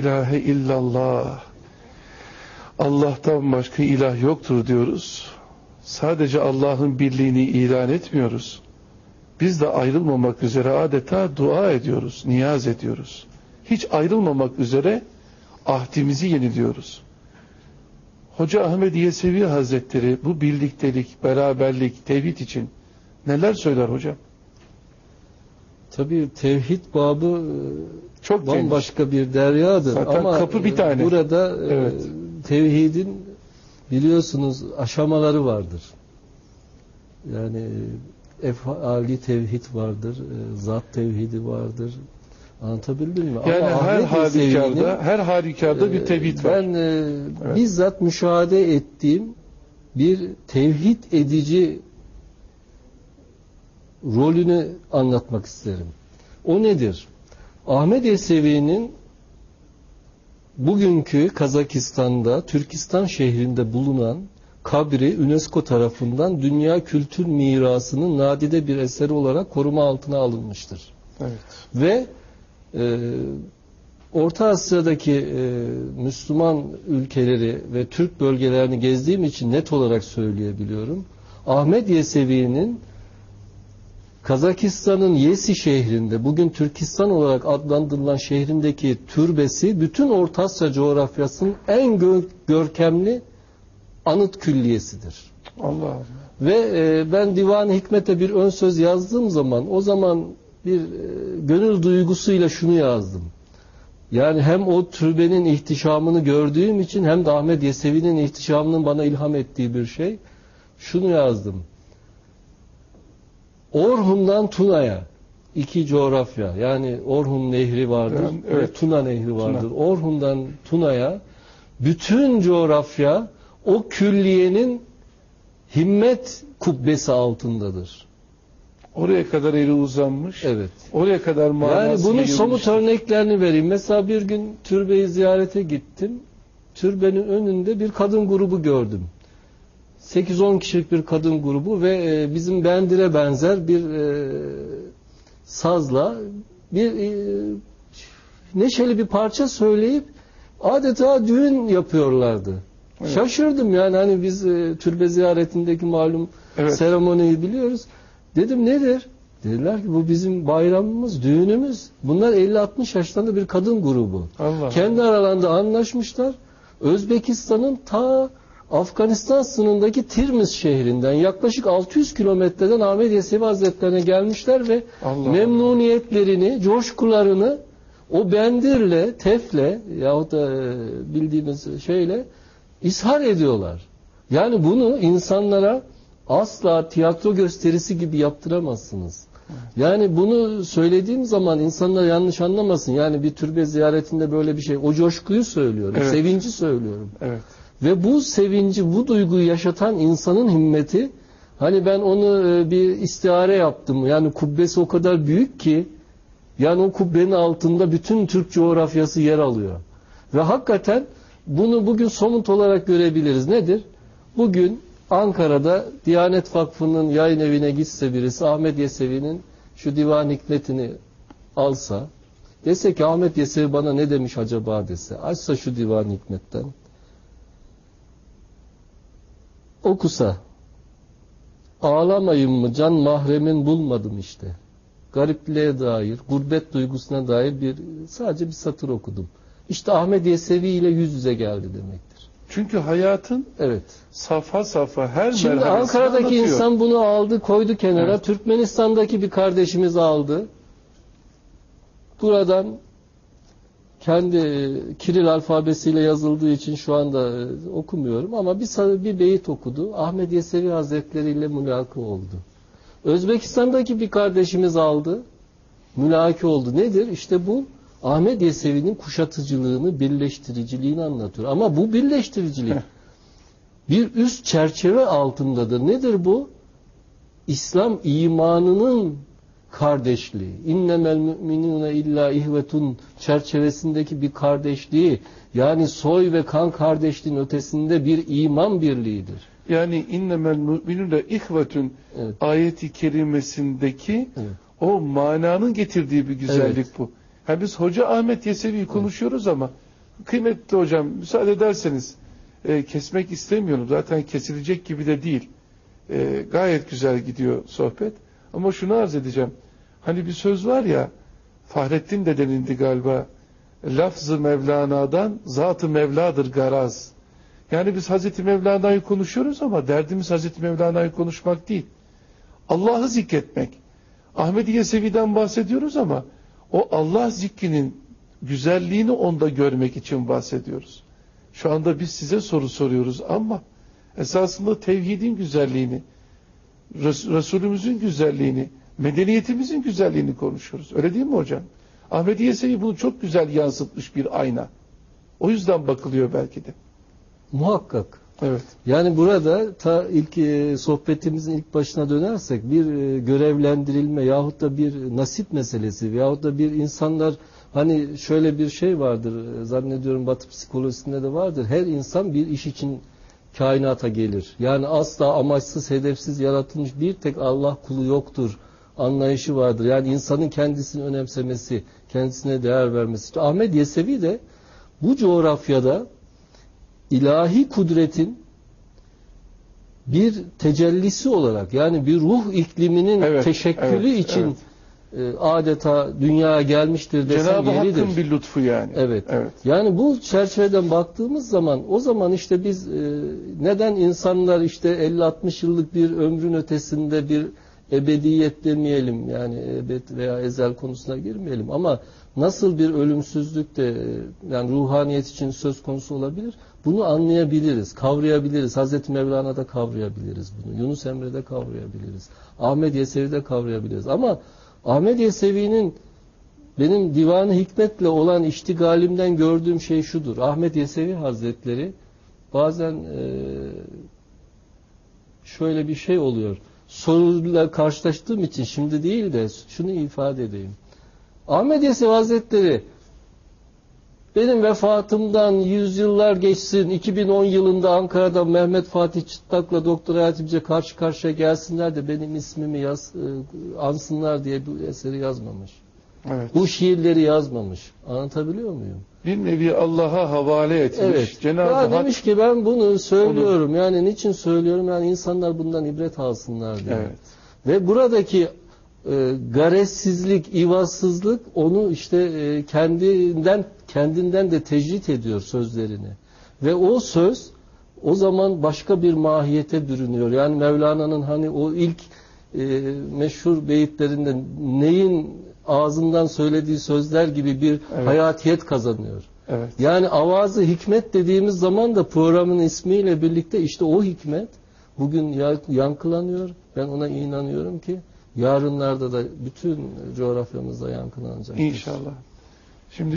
ilahe illallah. Allah'tan başka ilah yoktur diyoruz. Sadece Allah'ın birliğini ilan etmiyoruz. Biz de ayrılmamak üzere adeta dua ediyoruz, niyaz ediyoruz. Hiç ayrılmamak üzere ahdimizi yeniliyoruz. Hoca Ahmet Yesevi Hazretleri bu birliktelik, beraberlik, tevhid için neler söyler hocam? Tabii tevhid babı e, Çok bambaşka bir deryadır. Zaten Ama kapı bir tane. burada e, Evet. tevhidin biliyorsunuz aşamaları vardır. Yani e, efali tevhid vardır, e, zat tevhidi vardır. Anlatabildim mi? Yani Ama her halükarda, her halükarda bir e, tevhid var. Ben e, Evet. bizzat müşahede ettiğim bir tevhid edici rolünü anlatmak isterim. O nedir? Ahmet Yesevi'nin bugünkü Kazakistan'da, Türkistan şehrinde bulunan kabri UNESCO tarafından Dünya Kültür Mirası'nın nadide bir eseri olarak koruma altına alınmıştır. Evet. Ve e, Orta Asya'daki e, Müslüman ülkeleri ve Türk bölgelerini gezdiğim için net olarak söyleyebiliyorum. Ahmet Yesevi'nin Kazakistan'ın Yesi şehrinde, bugün Türkistan olarak adlandırılan şehrindeki türbesi, bütün Orta Asya coğrafyasının en gö- görkemli anıt külliyesidir. Allah Allah. Ve e, ben Divan-ı Hikmet'e bir ön söz yazdığım zaman o zaman bir e, gönül duygusuyla şunu yazdım. Yani hem o türbenin ihtişamını gördüğüm için hem de Ahmet Yesevi'nin ihtişamının bana ilham ettiği bir şey. Şunu yazdım. Orhun'dan Tuna'ya iki coğrafya yani Orhun Nehri vardır Evet, evet. ve Tuna Nehri vardır. Orhun'dan Tuna'ya bütün coğrafya o külliyenin himmet kubbesi altındadır. Oraya kadar eli uzanmış. Evet. Oraya kadar manası Yani bunun yayılmış. somut örneklerini vereyim. Mesela bir gün türbeyi ziyarete gittim. Türbenin önünde bir kadın grubu gördüm. 8-10 kişilik bir kadın grubu ve e, bizim bendire benzer bir e, sazla bir e, neşeli bir parça söyleyip adeta düğün yapıyorlardı. Evet. Şaşırdım yani hani biz e, türbe ziyaretindeki malum Evet. seremoniyi biliyoruz. Dedim nedir? Dediler ki bu bizim bayramımız, düğünümüz. Bunlar 50-60 yaşlarında bir kadın grubu. Allah. Kendi aralarında anlaşmışlar. Özbekistan'ın ta Afganistan sınırındaki Tirmiz şehrinden yaklaşık 600 kilometreden Ahmet Yesevi Hazretlerine gelmişler ve Allah. memnuniyetlerini, coşkularını o bendirle, tefle yahut da e, bildiğimiz şeyle ishar ediyorlar. Yani bunu insanlara asla tiyatro gösterisi gibi yaptıramazsınız. Yani bunu söylediğim zaman insanlar yanlış anlamasın. Yani bir türbe ziyaretinde böyle bir şey. O coşkuyu söylüyorum. Evet. Sevinci söylüyorum. Evet. Ve bu sevinci, bu duyguyu yaşatan insanın himmeti hani ben onu e, bir istihare yaptım. Yani kubbesi o kadar büyük ki yani o kubbenin altında bütün Türk coğrafyası yer alıyor. Ve hakikaten bunu bugün somut olarak görebiliriz. Nedir? Bugün Ankara'da Diyanet Vakfı'nın yayın evine gitse birisi Ahmet Yesevi'nin şu divan hikmetini alsa dese ki Ahmet Yesevi bana ne demiş acaba dese açsa şu divan hikmetten okusa ağlamayın mı can mahremin bulmadım işte garipliğe dair gurbet duygusuna dair bir sadece bir satır okudum işte Ahmet Yesevi ile yüz yüze geldi demektir Çünkü hayatın evet safha safha her Şimdi Ankara'daki anlatıyor. insan bunu aldı, koydu kenara. Evet. Türkmenistan'daki bir kardeşimiz aldı. Buradan kendi e, Kiril alfabesiyle yazıldığı için şu anda e, okumuyorum ama bir bir beyit okudu. Ahmet Yesevi Hazretleri ile mülaka oldu. Özbekistan'daki bir kardeşimiz aldı. Mülaki oldu. Nedir? İşte bu Ahmet Yesevi'nin kuşatıcılığını, birleştiriciliğini anlatıyor. Ama bu birleştiricilik bir üst çerçeve altındadır. Nedir bu? İslam imanının kardeşliği. İnnemel müminune illa ihvetun çerçevesindeki bir kardeşliği. Yani soy ve kan kardeşliğin ötesinde bir iman birliğidir. Yani innemel müminune ihvetün Evet. ayeti kerimesindeki Evet. o mananın getirdiği bir güzellik Evet. bu. Ha biz Hoca Ahmet Yesevi'yi konuşuyoruz ama Kıymetli hocam müsaade ederseniz e, kesmek istemiyorum. Zaten kesilecek gibi de değil. E, gayet güzel gidiyor sohbet. Ama şunu arz edeceğim. Hani bir söz var ya Fahrettin de denildi galiba. Lafzı Mevlana'dan zatı Mevla'dır garaz. Yani biz Hazreti Mevlana'yı konuşuyoruz ama derdimiz Hazreti Mevlana'yı konuşmak değil. Allah'ı zikretmek. Ahmedi Yesevi'den bahsediyoruz ama o Allah zikrinin güzelliğini onda görmek için bahsediyoruz. Şu anda biz size soru soruyoruz ama esasında tevhidin güzelliğini, Res- Resulümüzün güzelliğini, medeniyetimizin güzelliğini konuşuyoruz. Öyle değil mi hocam? Ahmedi Yesevi bunu çok güzel yansıtmış bir ayna. O yüzden bakılıyor belki de. Muhakkak. Evet. Yani burada ta ilk e, sohbetimizin ilk başına dönersek bir e, görevlendirilme yahut da bir nasip meselesi yahut da bir insanlar hani şöyle bir şey vardır e, zannediyorum Batı psikolojisinde de vardır. Her insan bir iş için kainata gelir. Yani asla amaçsız, hedefsiz yaratılmış bir tek Allah kulu yoktur anlayışı vardır. Yani insanın kendisini önemsemesi, kendisine değer vermesi. Ahmet Yesevi de bu coğrafyada ilahi kudretin bir tecellisi olarak yani bir ruh ikliminin Evet, teşekkülü evet, için e, adeta dünyaya gelmiştir desem Cenab-ı yeridir. Hakk'ın bir lütfu yani. Evet. Evet. Yani bu çerçeveden baktığımız zaman o zaman işte biz e, neden insanlar işte 50-60 yıllık bir ömrün ötesinde bir ebediyet demeyelim yani ebed veya ezel konusuna girmeyelim ama nasıl bir ölümsüzlük de e, yani ruhaniyet için söz konusu olabilir bunu anlayabiliriz, kavrayabiliriz. Hazreti Mevlana'da kavrayabiliriz bunu. Yunus Emre'de kavrayabiliriz. Ahmet Yesevi'de kavrayabiliriz. Ama Ahmet Yesevi'nin benim divanı hikmetle olan iştigalimden gördüğüm şey şudur. Ahmet Yesevi Hazretleri bazen e, şöyle bir şey oluyor. Soruyla karşılaştığım için şimdi değil de şunu ifade edeyim. Ahmet Yesevi Hazretleri benim vefatımdan yüzyıllar geçsin 2010 yılında Ankara'da Mehmet Fatih Çıtlak'la Doktor Hayat İpce karşı karşıya gelsinler de benim ismimi yaz, e, ansınlar diye bu eseri yazmamış. Evet. Bu şiirleri yazmamış. Anlatabiliyor muyum? Bir nevi Allah'a havale etmiş. Evet. Cenab-ı Hak demiş ki ben bunu söylüyorum. Yani niçin söylüyorum? Yani insanlar bundan ibret alsınlar diye. Evet. Ve buradaki e, garezsizlik, ivazsızlık onu işte e, kendinden kendinden de tecrit ediyor sözlerini. Ve o söz o zaman başka bir mahiyete bürünüyor. Yani Mevlana'nın hani o ilk e, meşhur beyitlerinde neyin ağzından söylediği sözler gibi bir Evet. hayatiyet kazanıyor. Evet. Yani avazı hikmet dediğimiz zaman da programın ismiyle birlikte işte o hikmet bugün ya- yankılanıyor. Ben ona inanıyorum ki yarınlarda da bütün coğrafyamızda yankılanacak. İnşallah. Şimdi